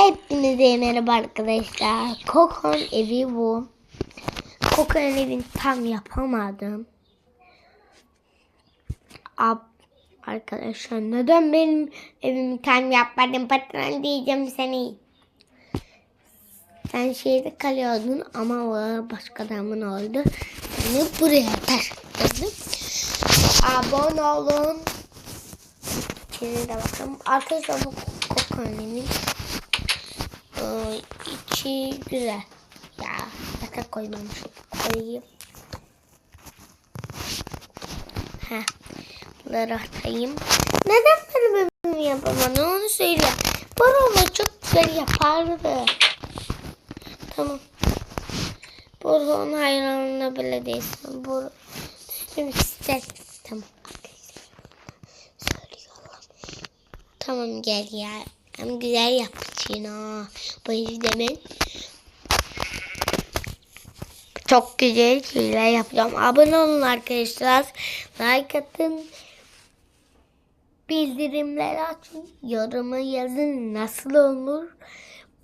Hepinize merhaba arkadaşlar. Kokon evi bu. Kokon evini tam yapamadım. Ab arkadaşlar neden benim evimi tam yapmadın patron diyeceğim seni. Sen şeyde kalıyordun ama o başka adamın oldu. Seni buraya taşıdım. Abone olun. Şimdi de bakalım. Arkadaşlar bu kokon evinin ee, içi güzel. Ya yaka koymamışım. Koyayım. Heh. Bunları atayım. Neden benim evimi yapamadın onu söyle. Borolo çok güzel yapardı. Tamam. Borolo'nun hayranına bile değilsin. Şimdi ister. Tamam. Söylüyorum. Tamam gel ya. Hem güzel yapmışsın ha. Bu izlemen. Çok güzel şeyler yapacağım. Abone olun arkadaşlar. Like atın. Bildirimleri açın. Yorumu yazın. Nasıl olur?